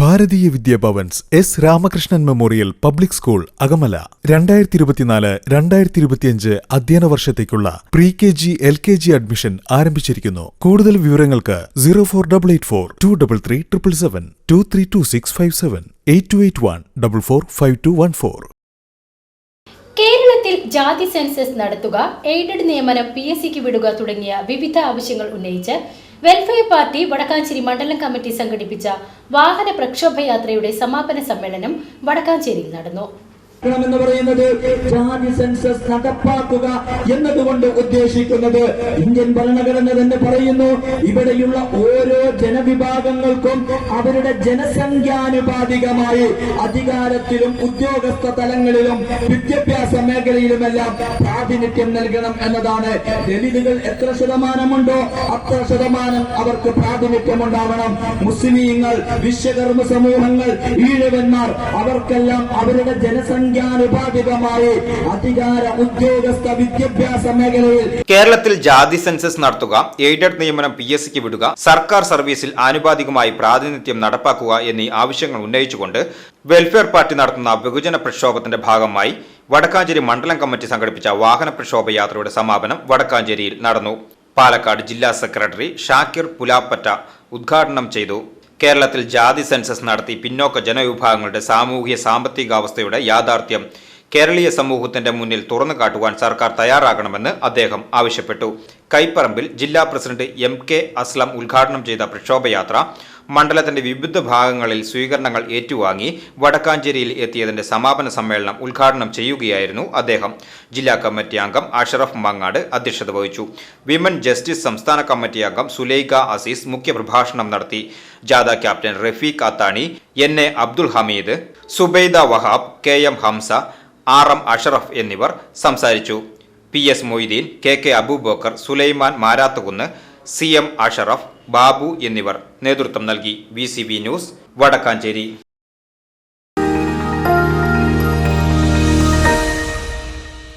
Bharatiya Vidyabhavan's S Ramakrishnan memorial public school Akamala. രണ്ടായിരത്തി ഇരുപത്തിനാല് രണ്ടായിരത്തി ഇരുപത്തിയഞ്ച് അധ്യയന വർഷത്തേക്കുള്ള pre K G L K G admission ആരംഭിച്ചിരിക്കുന്നു. കൂടുതൽ വിവരങ്ങൾക്ക് zero four double eight four two double three triple seven two three two six five seven eight two eight one double four five two one four. കേരളത്തിൽ ജാതി census നടത്തുക aided നിയമനം P S സിക്ക് വിടുക തുടങ്ങിയ വിവിധ ആവശ്യങ്ങൾ ഉന്നയിച്ച് വെൽഫെയർ പാർട്ടി വടക്കാഞ്ചേരി മണ്ഡലം കമ്മിറ്റി സംഘടിപ്പിച്ച വാഹന പ്രക്ഷോഭയാത്രയുടെ സമാപന സമ്മേളനം വടക്കാഞ്ചേരിയിൽ നടന്നു. എന്ന് പറയുന്നത് ജാതി സെൻസസ് നടപ്പാക്കുക എന്നതുകൊണ്ട് ഉദ്ദേശിക്കുന്നത് ഇന്ത്യൻ ഭരണഘടന തന്നെ പറയുന്നു. ഇവിടെയുള്ള ഓരോ ജനവിഭാഗങ്ങൾക്കും അവരുടെ ജനസംഖ്യാനുപാതികമായി അധികാരത്തിലും ഉദ്യോഗസ്ഥ തലങ്ങളിലും വിദ്യാഭ്യാസ മേഖലയിലുമെല്ലാം പ്രാതിനിധ്യം നൽകണം എന്നതാണ്. ദലിതുകൾ എത്ര ശതമാനമുണ്ടോ അത്ര ശതമാനം അവർക്ക് പ്രാതിനിധ്യം ഉണ്ടാവണം മുസ്ലിങ്ങൾ വിശ്വകർമ്മ സമൂഹങ്ങൾ ഈഴവന്മാർ അവർക്കെല്ലാം അവരുടെ ജനസംഖ്യാനുപാതികമായി അധികാര ഉദ്യോഗസ്ഥ വിദ്യാഭ്യാസ മേഖലയിൽ കേരളത്തിൽ ജാതി സെൻസസ് നടത്തുക എയ്ഡഡ് നിയമനം പി എസ് സിക്ക് വിടുക സർക്കാർ സർവീസിൽ ആനുപാതികമായി പ്രാതിനിധ്യം നടപ്പാക്കുക എന്നീ ആവശ്യങ്ങൾ ഉന്നയിച്ചുകൊണ്ട് വെൽഫെയർ പാർട്ടി നടത്തുന്ന ബഹുജന പ്രക്ഷോഭത്തിന്റെ ഭാഗമായി വടക്കാഞ്ചേരി മണ്ഡലം കമ്മിറ്റി സംഘടിപ്പിച്ച വാഹന പ്രക്ഷോഭ യാത്രയുടെ സമാപനം വടക്കാഞ്ചേരിയിൽ നടന്നു. പാലക്കാട് ജില്ലാ സെക്രട്ടറി ഷാക്കിർ പുലാപ്പറ്റ ഉദ്ഘാടനം ചെയ്തു. കേരളത്തിൽ ജാതി സെൻസസ് നടത്തി പിന്നോക്ക ജനവിഭാഗങ്ങളുടെ സാമൂഹ്യ സാമ്പത്തികാവസ്ഥയുടെ യാഥാർത്ഥ്യം കേരളീയ സമൂഹത്തിന്റെ മുന്നിൽ തുറന്നു കാട്ടുവാൻ സർക്കാർ തയ്യാറാകണമെന്ന് അദ്ദേഹം ആവശ്യപ്പെട്ടു. കൈപ്പറമ്പിൽ ജില്ലാ പ്രസിഡന്റ് എം കെ അസ്ലം ഉദ്ഘാടനം ചെയ്ത പ്രക്ഷോഭയാത്ര മണ്ഡലത്തിന്റെ വിവിധ ഭാഗങ്ങളിൽ സ്വീകരണങ്ങൾ ഏറ്റുവാങ്ങി വടക്കാഞ്ചേരിയിൽ എത്തിയതിന്റെ സമാപന സമ്മേളനം ഉദ്ഘാടനം ചെയ്യുകയായിരുന്നു അദ്ദേഹം. ജില്ലാ കമ്മിറ്റി അംഗം അഷറഫ് മങ്ങാട് അധ്യക്ഷത വഹിച്ചു. വിമൻ ജസ്റ്റിസ് സംസ്ഥാന കമ്മിറ്റി അംഗം സുലൈഖ അസീസ് മുഖ്യപ്രഭാഷണം നടത്തി. ജാഥ captain Rafeeq Athani N A Abdul Hameed Zubaida Wahab K M Hamsa R M Ashraf എന്നിവർ സംസാരിച്ചു. P S Moideen K K Aboobacker Sulaiman Marathukunnu C M Ashraf Babu എന്നിവർ നേതൃത്വം നൽകി. V news Vadakkanchery.